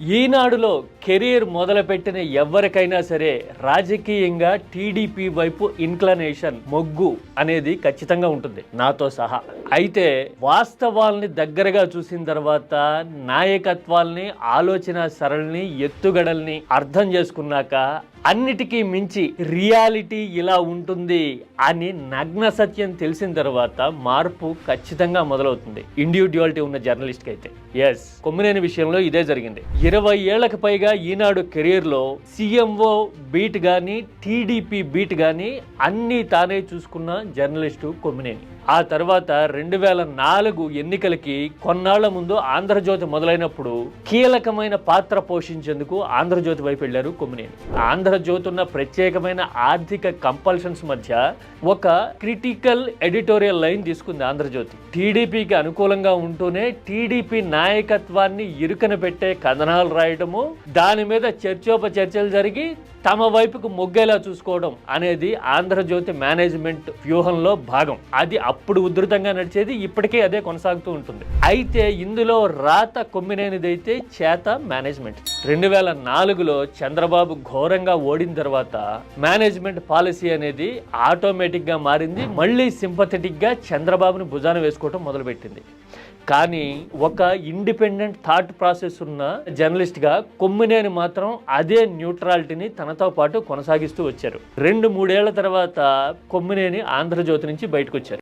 ఈనాడులో కెరీర్ మొదలుపెట్టిన ఎవరికైనా సరే రాజకీయంగా టీడీపీ వైపు ఇన్క్లనేషన్ మొగ్గు అనేది ఖచ్చితంగా ఉంటుంది. నాతో సహా. అయితే వాస్తవాల్ని దగ్గరగా చూసిన తర్వాత నాయకత్వాల్ని ఆలోచన సరళిని ఎత్తుగడల్ని అర్థం చేసుకున్నాక అన్నిటికీ మించి రియాలిటీ ఇలా ఉంటుంది అని నగ్న సత్యం తెలిసిన తర్వాత మార్పు ఖచ్చితంగా మొదలవుతుంది. ఇండివిజువాలిటీ ఉన్న జర్నలిస్ట్కి అయితే ఎస్ కొమ్మినేని విషయంలో ఇదే జరిగింది. ఇరవై ఏళ్ళకు పైగా ఈనాడు కెరీర్లో సీఎంఓ బీట్ కానీ టీడీపీ బీట్ కానీ అన్నీ తానే చూసుకున్న జర్నలిస్టు కొమ్మినేని. ఆ తర్వాత రెండు వేల నాలుగు ఎన్నికలకి కొన్నాళ్ళ ముందు ఆంధ్రజ్యోతి మొదలైనప్పుడు కీలకమైన పాత్ర పోషించేందుకు ఆంధ్రజ్యోతి వైపు వెళ్ళారు కొమ్మినేని. ఆంధ్రజ్యోతి ఉన్న ప్రత్యేకమైన ఆర్థిక కంపల్షన్స్ మధ్య ఒక క్రిటికల్ ఎడిటోరియల్ లైన్ తీసుకుంది ఆంధ్రజ్యోతి. టీడీపీకి అనుకూలంగా ఉంటూనే టీడీపీ నాయకత్వాన్ని ఇరుకన పెట్టే కథనాలు రాయడము దాని మీద చర్చోపచర్చలు జరిగి తమ వైపుకు మొగ్గేలా చూసుకోవడం అనేది ఆంధ్రజ్యోతి మేనేజ్మెంట్ వ్యూహంలో భాగం. అది అప్పుడు ఉధృతంగా నడిచేది ఇప్పటికే అదే కొనసాగుతూ ఉంటుంది. అయితే ఇందులో రాత కొమ్మినేనిదైతే చేత మేనేజ్మెంట్. రెండు వేల నాలుగులో చంద్రబాబు ఘోరంగా ఓడిన తర్వాత మేనేజ్మెంట్ పాలసీ అనేది ఆటోమేటిక్గా మారింది. మళ్ళీ సింపథెటిక్గా చంద్రబాబుని భుజాన వేసుకోవడం మొదలుపెట్టింది. కానీ ఒక ఇండిపెండెంట్ థాట్ ప్రాసెస్ ఉన్న జర్నలిస్ట్గా కొమ్మినేని మాత్రం అదే న్యూట్రాలిటీని తనతో పాటు కొనసాగిస్తూ వచ్చారు. రెండు మూడేళ్ళ తర్వాత కొమ్మినేని ఆంధ్రజ్యోతి నుంచి బయటకు వచ్చారు